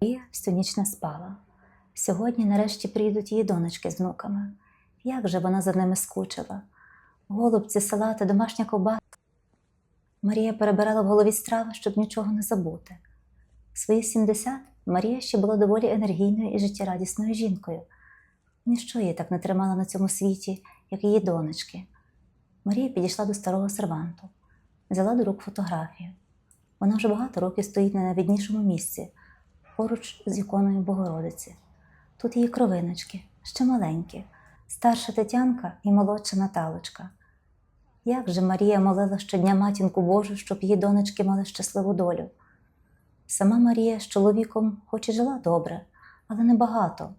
Марія всю ніч не спала. Сьогодні нарешті приїдуть її донечки з внуками. Як же вона за ними скучила. Голубці, салати, домашня ковбаса. Марія перебирала в голові страви, щоб нічого не забути. В свої 70 Марія ще була доволі енергійною і життєрадісною жінкою. Ніщо її так не тримало на цьому світі, як її донечки. Марія підійшла до старого серванту, взяла до рук фотографію. Вона вже багато років стоїть на найвіднішому місці, поруч з іконою Богородиці. Тут її кровиночки, ще маленькі, старша Тетянка і молодша Наталочка. Як же Марія молила щодня матінку Божу, щоб її донечки мали щасливу долю. Сама Марія з чоловіком хоч і жила добре, але небагато.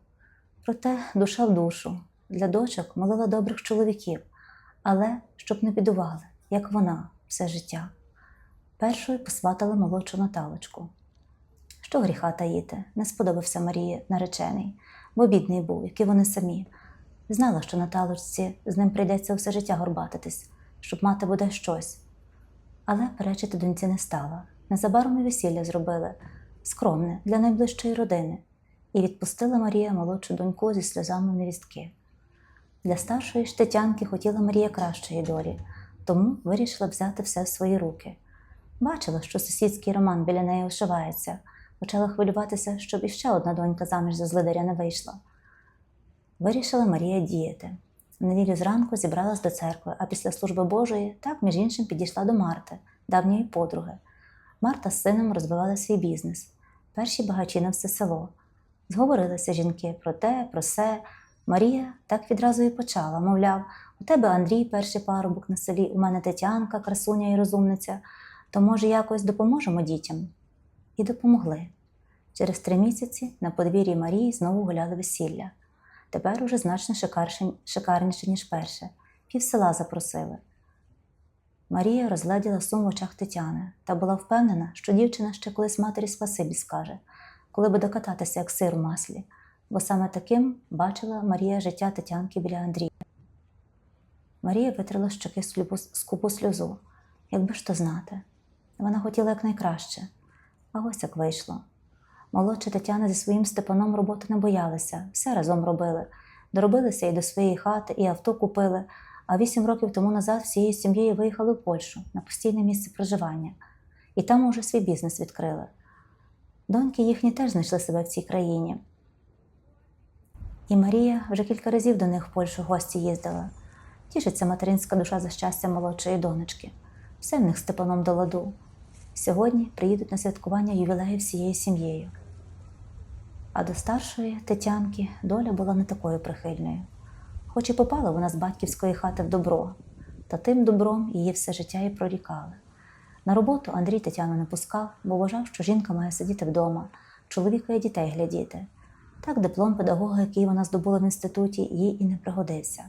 Проте душа в душу для дочок молила добрих чоловіків, але щоб не бідували, як вона все життя. Першою посватала молодшу Наталочку. Що гріха таїти, не сподобався Марії наречений, бо бідний був, як і вони самі. Знала, що Наталочці з ним прийдеться все життя горбатитись, щоб мати буде щось. Але перечити доньці не стала. Незабаром і весілля зробили скромне для найближчої родини, і відпустила Марія молодшу доньку зі сльозами невістки. Для старшої ж Тетянки хотіла Марія кращої долі, тому вирішила взяти все в свої руки. Бачила, що сусідський роман біля неї ошивається, почала хвилюватися, щоб іще одна донька заміж за злидаря не вийшла. Вирішила Марія діяти. В неділю зранку зібралась до церкви, а після служби Божої так, між іншим, підійшла до Марти, давньої подруги. Марта з сином розвивала свій бізнес. Перші багачі на все село. Зговорилися жінки про те, про се. Марія так відразу і почала, мовляв, у тебе Андрій перший парубок на селі, у мене Тетянка, красуня і розумниця, то, може, якось допоможемо дітям? І допомогли. Через три місяці на подвір'ї Марії знову гуляли весілля. Тепер уже значно шикарніше, ніж перше. Пів села запросили. Марія розгляділа сум в очах Тетяни та була впевнена, що дівчина ще колись матері спасибі скаже, коли буде кататися, як сир у маслі, бо саме таким бачила Марія життя Тетянки біля Андрія. Марія витрила щоки скупу сльозу, якби ж то знати. Вона хотіла якнайкраще, а ось як вийшло. Молодша Тетяна зі своїм Степаном роботи не боялися, все разом робили. Доробилися і до своєї хати, і авто купили, а вісім років тому назад всією сім'єю виїхали в Польщу на постійне місце проживання. І там уже свій бізнес відкрили. Доньки їхні теж знайшли себе в цій країні. І Марія вже кілька разів до них в Польщу гості їздила. Тішиться материнська душа за щастя молодшої донечки. Все в них Степаном до ладу. Сьогодні приїдуть на святкування ювілею всією сім'єю. А до старшої Тетянки доля була не такою прихильною. Хоч і попала вона з батьківської хати в добро, та тим добром її все життя і прорікали. На роботу Андрій Тетяну не пускав, бо вважав, що жінка має сидіти вдома, чоловіка і дітей глядіти. Так диплом педагога, який вона здобула в інституті, їй і не пригодився.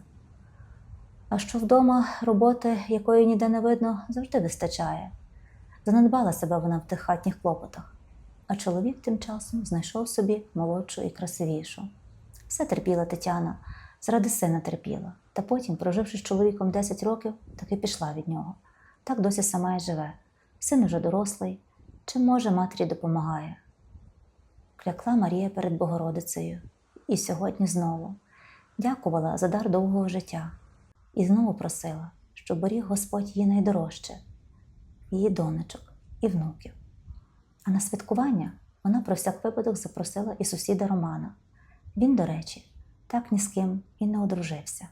А що вдома роботи, якої ніде не видно, завжди вистачає. Занедбала себе вона в тих хатніх клопотах, а чоловік тим часом знайшов собі молодшу і красивішу. Все терпіла Тетяна, заради сина терпіла, та потім, проживши з чоловіком 10 років, таки пішла від нього. Так досі сама й живе. Син уже дорослий, чи може матері допомагає. Клякла Марія перед Богородицею, і сьогодні знову дякувала за дар довгого життя і знову просила, щоб беріг Господь її найдорожче, її донечок і внуків. А на святкування вона про всяк випадок запросила і сусіда Романа. Він, до речі, так ні з ким і не одружився.